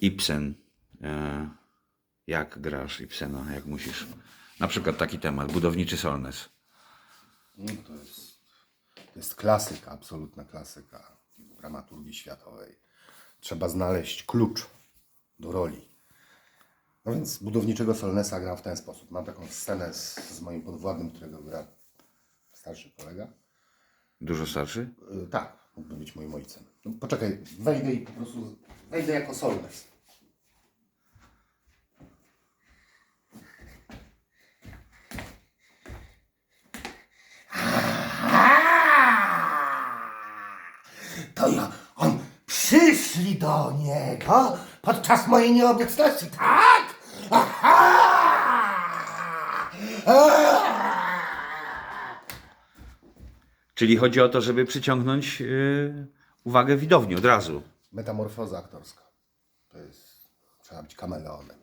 Ibsen. E, jak grasz Ibsena, jak musisz. Na przykład taki temat, budowniczy Solnes. No, to, jest, to jest klasyka, absolutna klasyka dramaturgii światowej. Trzeba znaleźć klucz do roli. No więc budowniczego Solnesa gram w ten sposób. Mam taką scenę z, z moim podwładnym, którego gra starszy kolega. Dużo starszy? Y, tak, mógłby być moim ojcem. No, poczekaj, wejdę i po prostu wejdę jako Solnes. To ja, on przyszli do niego podczas mojej nieobecności, tak? Aha! Czyli chodzi o to, żeby przyciągnąć e, uwagę widowni od razu. Metamorfoza aktorska. To jest, trzeba być kameleonem.